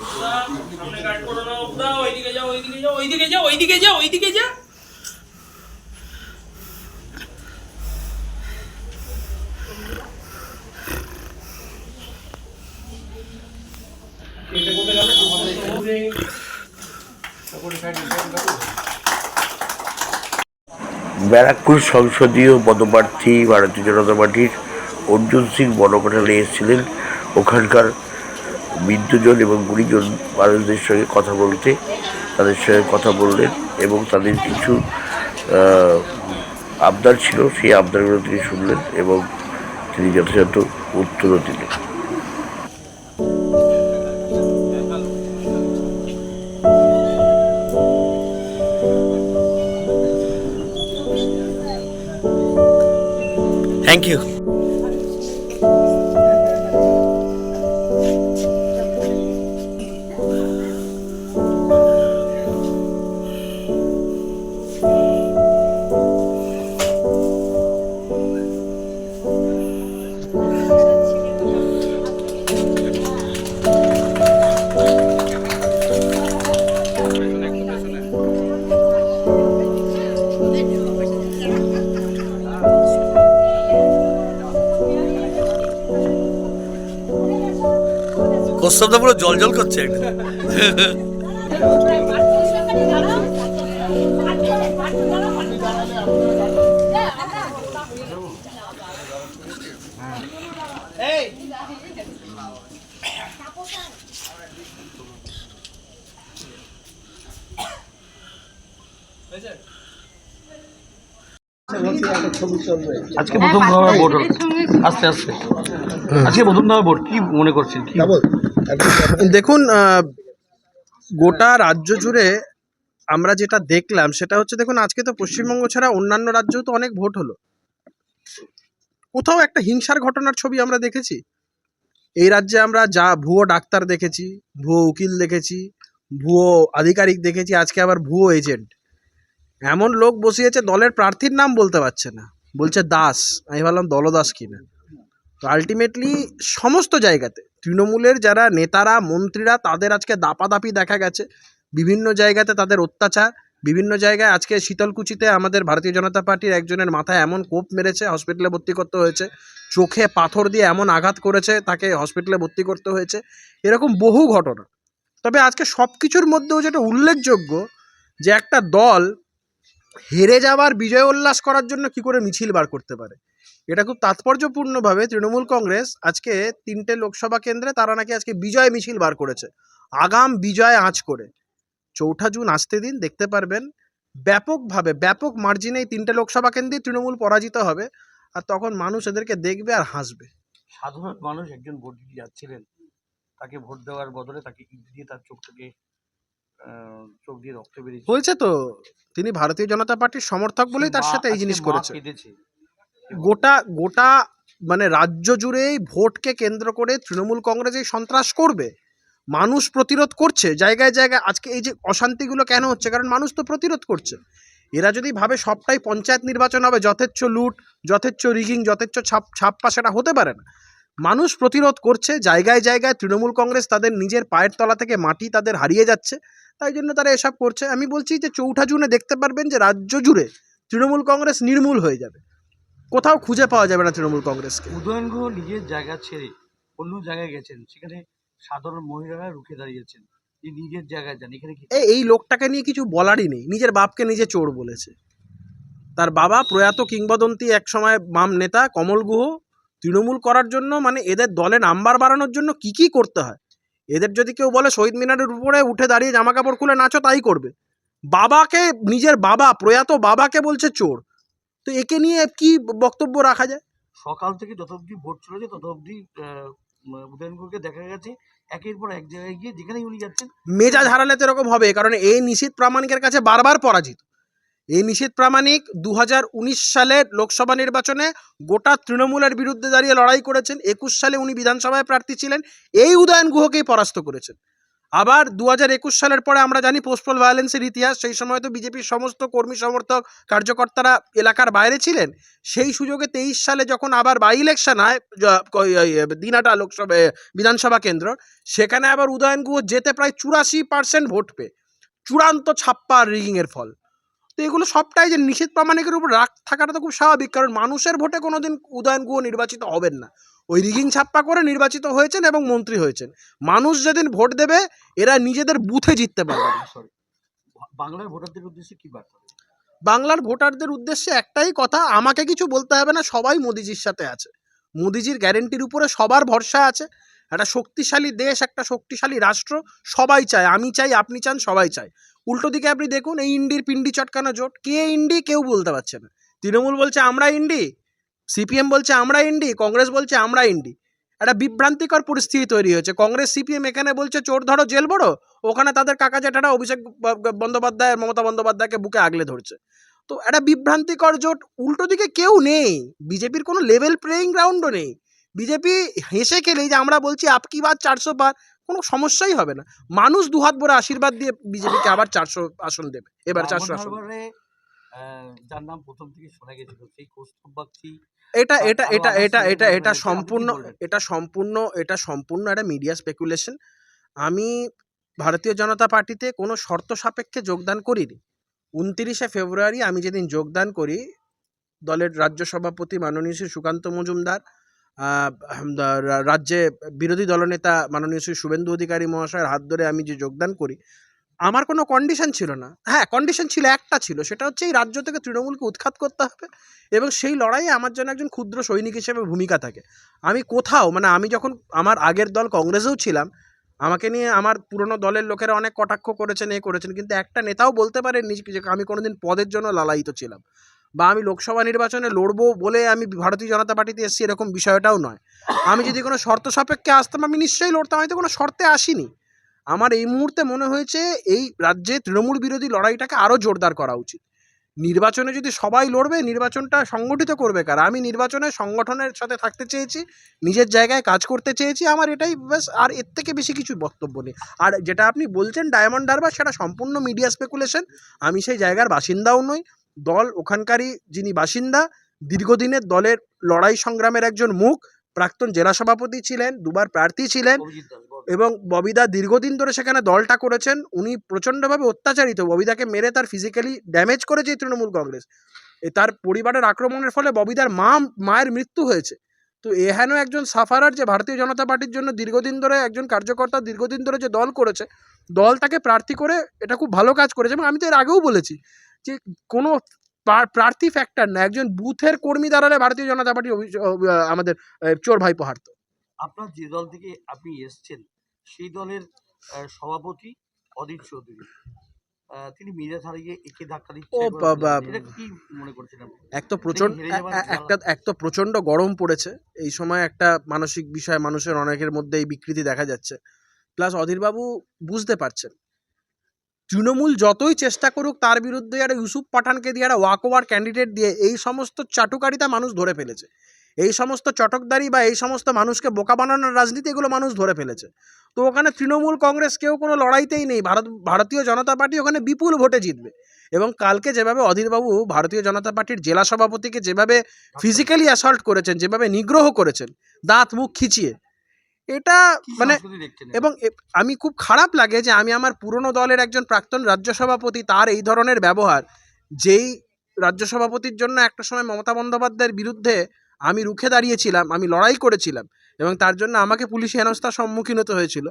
সামনে? ব্যারাকপুর সংসদীয় পদপ্রার্থী ভারতীয় জনতা পার্টির অর্জুন সিং বনকটালে এসেছিলেন ওখানকার বিদ্যুজন এবং গুণীজন মানুষদের সঙ্গে কথা বলতে, তাদের সঙ্গে কথা বললেন এবং তাদের কিছু আবদার ছিল, সেই আবদারগুলো তিনি শুনলেন এবং তিনি যথাযথ উত্তরও দিলেন। কোস্তবটা পুরো জল জল করছে আজকে প্রথম ধাপের ভোট হলো। আস্তে আস্তে। আজকে প্রথম ধাপের ভোট কি মনে করছেন কি? দেখুন গোটা রাজ্য জুড়ে আমরা যেটা দেখলাম, সেটা হচ্ছে দেখুন, আজকে তো পশ্চিমবঙ্গ ছাড়া অন্যান্য রাজ্যেও তো অনেক ভোট হলো। কোথাও একটা হিংসার ঘটনার ছবি আমরা দেখেছি। এই রাজ্যে আমরা যা ভুয়ো ডাক্তার দেখেছি, ভুয়ো উকিল দেখেছি, ভুয়ো আধিকারিক দেখেছি, আজকে আবার ভুয়ো এজেন্ট। এমন লোক বসিয়েছে, দলের প্রার্থীর নাম বলতে পারছে না। বলছে দাস। আমি ভাবলাম, দলদাস কিনা? তো আলটিমেটলি সমস্ত জায়গাতে তৃণমূলের যারা নেতারা, মন্ত্রীরা তাদের আজকে দাপাদাপি দেখা গেছে। বিভিন্ন জায়গাতে তাদের অত্যাচার, বিভিন্ন জায়গায় আজকে শীতলকুচিতে আমাদের ভারতীয় জনতা পার্টির একজনের মাথায় এমন কোপ মেরেছে, হসপিটালে ভর্তি করতে হয়েছে। চোখে পাথর দিয়ে এমন আঘাত করেছে, তাকে হসপিটালে ভর্তি করতে হয়েছে। এরকম বহু ঘটনা। তবে আজকে সব কিছুর মধ্যেও যেটা উল্লেখযোগ্য, যে একটা দল হেরে যাওয়ার বিজয় উল্লাস করার জন্য কি করে মিছিল বার করতে পারে? এটা খুব তাৎপর্যপূর্ণভাবে তৃণমূল কংগ্রেস আজকে তিনটে লোকসভা কেন্দ্রে তারা নাকি আজকে বিজয় মিছিল বার করেছে। আগাম বিজয় আঁচ করে। চৌঠা জুন আসতে দিন দেখতে পারবেন। ব্যাপকভাবে ব্যাপক মার্জিনে এই তিনটে লোকসভা কেন্দ্রে তৃণমূল পরাজিত হবে আর তখন মানুষ এদেরকে দেখবে আর হাসবে। সাধারণ মানুষ একজন ভোট দিতে যাচ্ছিলেন তাকে ভোট দেওয়ার বদলে তাকে ইট দিয়ে তার চোখ থেকে চোখ দিয়ে রক্ত বেরিয়েছে। হয়েছে তো। তিনি ভারতীয় জনতা পার্টির সমর্থক বলেই তার সাথে এই জিনিস করেছে। গোটা গোটা মানে রাজ্য জুড়েই ভোটকে কেন্দ্র করে তৃণমূল কংগ্রেস এই সন্ত্রাস করবে। মানুষ প্রতিরোধ করছে, জায়গায় জায়গায়। আজকে এই যে অশান্তিগুলো কেন হচ্ছে? কারণ মানুষ তো প্রতিরোধ করছে। এরা যদি ভাবে সবটাই পঞ্চায়েত নির্বাচন হবে, যথেচ্ছ লুট, যথেচ্ছ রিগিং যথেচ্ছ ছাপ, ছাপ্পা সেটা হতে পারে না। মানুষ প্রতিরোধ করছে, জায়গায় জায়গায় তৃণমূল কংগ্রেস তাদের নিজের পায়ের তলা থেকে মাটি তাদের হারিয়ে যাচ্ছে। তাই জন্য তারা এসব করছে। আমি বলছি যে চৌঠা জুনে দেখতে পারবেন যে রাজ্য জুড়ে তৃণমূল কংগ্রেস নির্মূল হয়ে যাবে। কোথাও খুঁজে পাওয়া যাবে না তৃণমূল কংগ্রেসকে। উদয়ন গুহ নিজের জায়গা ছেড়ে অন্য জায়গায় গেছেন সেখানে সাধারণ মহিলারা রুখে দাঁড়িয়েছেন। নিজের জায়গায় যান এখানে এই এই লোকটাকে নিয়ে কিছু বলারই নেই নিজের বাপকে নিজে চোর বলেছে। তার বাবা প্রয়াত কিংবদন্তি এক সময় বাম নেতা কমল গুহ তৃণমূল করার জন্য মানে এদের দলে নাম্বার বাড়ানোর জন্য কি কি করতে হয়? এদের যদি কেউ বলে শহীদ মিনারের উপরে উঠে দাঁড়িয়ে জামা কাপড় খুলে নাচো তাই করবে। বাবাকে নিজের বাবা প্রয়াত বাবাকে বলছে চোর। তো একে নিয়ে কি বক্তব্য রাখা যায়? সকাল থেকে যত অবধি ভোট চলেছে তত অবধি উদয়ন গুহকে দেখা গেছে। একের পর এক জায়গায় গিয়ে যেখানেই উনি যাচ্ছেন মেজাজ হারালে তো এরকম হবে কারণ এই নিশীত প্রামাণিকের কাছে বারবার পরাজিত। এই নিশীত প্রামাণিক দু হাজার উনিশ সালের লোকসভা নির্বাচনে গোটা তৃণমূলের বিরুদ্ধে দাঁড়িয়ে লড়াই করেছেন। একুশ সালে উনি বিধানসভায় প্রার্থী ছিলেন। এই উদয়ন গুহকেই পরাস্ত করেছেন। আবার দু হাজার একুশ সালের পরে আমরা জানি পোস্টপল ভায়োলেন্সের ইতিহাস, সেই সময় তো বিজেপির সমস্ত কর্মী সমর্থক, কার্যকর্তারা এলাকার বাইরে ছিলেন। সেই সুযোগে তেইশ সালে যখন আবার বাই ইলেকশন হয় দিনাটা লোকসভা বিধানসভা কেন্দ্র, সেখানে আবার উদয়ন গুহ যেতে প্রায় চুরাশি পার্সেন্ট ভোট পেয়ে। চূড়ান্ত ছাপ্পা রিগিংয়ের ফল। তো এগুলো সবটাই যে নিষেধ প্রামাণিকের উপর রাগ থাকাটা তো খুব স্বাভাবিক, কারণ মানুষের ভোটে কোনোদিন উদয়ন গুহ নির্বাচিত হবেন না। ওই রিগিং ছাপ্পা করে নির্বাচিত হয়েছেন এবং মন্ত্রী হয়েছেন। মানুষ যেদিন ভোট দেবে এরা নিজেদের বুথে জিততে পারবে বাংলার ভোটারদের উদ্দেশ্যে কি বার্তা বাংলার ভোটারদের উদ্দেশ্যে একটাই কথা আমাকে কিছু বলতে হবে না সবাই মোদিজির সাথে আছে। মোদিজির গ্যারেন্টির উপরে সবার ভরসা আছে। একটা শক্তিশালী দেশ একটা শক্তিশালী রাষ্ট্র সবাই চায়। আমি চাই আপনি চান সবাই চায়। উল্টো দিকে আপনি দেখুন এই ইন্ডির পিন্ডি চটকানো জোট। কে ইন্ডি? কেউ বলতে পারছে না। তৃণমূল বলছে আমরা ইন্ডি। সিপিএম বলছে, আমরা ইন্ডি কংগ্রেস বলছে, আমরা ইন্ডি একটা বিভ্রান্তিকর পরিস্থিতি তৈরি হয়েছে। কংগ্রেস সিপিএম এখানে বলছে, চোর ধরো, জেল বড়ো ওখানে তাদের কাকা জেঠারা অভিষেক বন্দ্যোপাধ্যায় মমতা বন্দ্যোপাধ্যায়কে বুকে আগলে ধরছে। তো একটা বিভ্রান্তিকর জোট, উল্টো দিকে কেউ নেই। বিজেপির কোনো লেভেল প্লেয়িং গ্রাউন্ডও নেই। বিজেপি হেসে খেলেই যে আমরা বলছি আপকি বার চারশো বার কোনো সমস্যাই হবে না। মানুষ দুহাত ভরে আশীর্বাদ দিয়ে বিজেপিকে আবার চারশো আসন দেবে। এবার চারশো আসন। যার নাম প্রথম থেকে শোনা গেছিল সেই কৌস্তব বাগচি এটা এটা এটা এটা এটা এটা সম্পূর্ণ এটা সম্পূর্ণ এটা সম্পূর্ণ একটা মিডিয়া স্পেকুলেশন আমি ভারতীয় জনতা পার্টিতে কোনো শর্ত সাপেক্ষে যোগদান করিনি। উনতিরিশে ফেব্রুয়ারি আমি যেদিন যোগদান করি দলের রাজ্য সভাপতি মাননীয় শ্রী সুকান্ত মজুমদার রাজ্যে বিরোধী দলনেতা মাননীয় শ্রী শুভেন্দু অধিকারী মহাশয়ের হাত ধরে আমি যে যোগদান করি আমার কোনো কন্ডিশন ছিল না। হ্যাঁ কন্ডিশন ছিল, একটা ছিল। সেটা হচ্ছে এই রাজ্য থেকে তৃণমূলকে উৎখাত করতে হবে এবং সেই লড়াইয়ে আমার জন্য একজন ক্ষুদ্র সৈনিক হিসেবে ভূমিকা থাকে। আমি কোথাও মানে আমি যখন আমার আগের দল কংগ্রেসেও ছিলাম, আমাকে নিয়ে আমার পুরনো দলের লোকেরা অনেক কটাক্ষ করেছেন, এ করেছেন, কিন্তু একটা নেতাও বলতে পারেননি যে আমি কোনোদিন পদের জন্য লালায়িত ছিলাম বা আমি লোকসভা নির্বাচনে লড়বো বলে আমি ভারতীয় জনতা পার্টিতে এসেছি, এরকম বিষয়টাও নয়। আমি যদি কোনো শর্ত সাপেক্ষে আসতাম, আমি নিশ্চয়ই লড়তাম। আমি তো কোনো শর্তে আসিনি। আমার এই মুহূর্তে মনে হয়েছে এই রাজ্যে তৃণমূল বিরোধী লড়াইটাকে আরও জোরদার করা উচিত। নির্বাচনে যদি সবাই লড়বে, নির্বাচনটা সংগঠিত করবে কারা? আমি নির্বাচনে সংগঠনের সাথে থাকতে চেয়েছি, নিজের জায়গায় কাজ করতে চেয়েছি, আমার এটাই ব্যাস, আর এর থেকে বেশি কিছু বক্তব্য নেই। আর যেটা আপনি বলছেন, ডায়মন্ড হারবার, সেটা সম্পূর্ণ মিডিয়া স্পেকুলেশন। আমি সেই জায়গার বাসিন্দাও নই। দল ওখানকারই যিনি বাসিন্দা, দীর্ঘদিনের দলের লড়াই সংগ্রামের একজন মুখ, প্রাক্তন জেলা সভাপতি ছিলেন, দুবার প্রার্থী ছিলেন। এবং ববিদা দীর্ঘদিন ধরে সেখানে দলটা করেছেন, উনি প্রচণ্ডভাবে অত্যাচারিত। ববিদাকে মেরে তার ফিজিক্যালি ড্যামেজ করেছে এই তৃণমূল কংগ্রেস। তার পরিবারের আক্রমণের ফলে ববিদার মা, মায়ের মৃত্যু হয়েছে। তো এহেন একজন সাফারার যে ভারতীয় জনতা পার্টির জন্য দীর্ঘদিন ধরে একজন কার্যকর্তা দীর্ঘদিন ধরে যে দল করেছে, দল তাকে প্রার্থী করে এটা খুব ভালো কাজ করেছে এবং আমি তো এর আগেও বলেছি যে কোনো প্রার্থী ফ্যাক্টর না, একজন বুথের কর্মী দাঁড়ালে ভারতীয় জনতা পার্টি আমাদের চোর ভাই হারত আপনার যে দল থেকে আপনি এসছেন সেই দলের সভাপতি অদিত চৌধুরী। তিনি মিরাজ হারিয়ে একে ধাক্কা দিচ্ছে ও বাবা। কি মনে করছেন এক তো প্রচণ্ড একটা এক তো প্রচণ্ড গরম পড়েছে। এই সময় একটা মানসিক বিষয় মানুষের অনেকের মধ্যে এই বিকৃতি দেখা যাচ্ছে। প্লাস অধীরবাবু বুঝতে পারছেন তৃণমূল যতই চেষ্টা করুক তার বিরুদ্ধে একটা ইউসুফ পাঠানকে দিয়ে একটা ওয়াক ওভার ক্যান্ডিডেট দিয়ে এই সমস্ত চাটুকারিতা মানুষ ধরে ফেলেছে। এই সমস্ত চটকদারি বা এই সমস্ত মানুষকে বোকা বানানোর রাজনীতি এগুলো মানুষ ধরে ফেলেছে। তো ওখানে তৃণমূল কংগ্রেস কেউ কোনো লড়াইতেই নেই। ভারত ভারতীয় জনতা পার্টি ওখানে বিপুল ভোটে জিতবে। এবং কালকে যেভাবে অধীরবাবু ভারতীয় জনতা পার্টির জেলা সভাপতিকে যেভাবে ফিজিক্যালি অ্যাসল্ট করেছেন যেভাবে নিগ্রহ করেছেন দাঁত মুখ খিচিয়ে এটা মানে এবং আমি খুব খারাপ লাগে যে আমি আমার পুরনো দলের একজন প্রাক্তন রাজ্য সভাপতি তার এই ধরনের ব্যবহার যেই রাজ্য সভাপতির জন্য একটা সময় মমতা বন্দ্যোপাধ্যায়ের বিরুদ্ধে আমি রুখে দাঁড়িয়েছিলাম আমি লড়াই করেছিলাম এবং তার জন্য আমাকে পুলিশি হেনস্থার সম্মুখীন হতে হয়েছিল।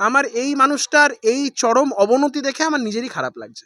আমার এই মানুষটার এই চরম অবনতি দেখে আমার নিজেরই খারাপ লাগছে।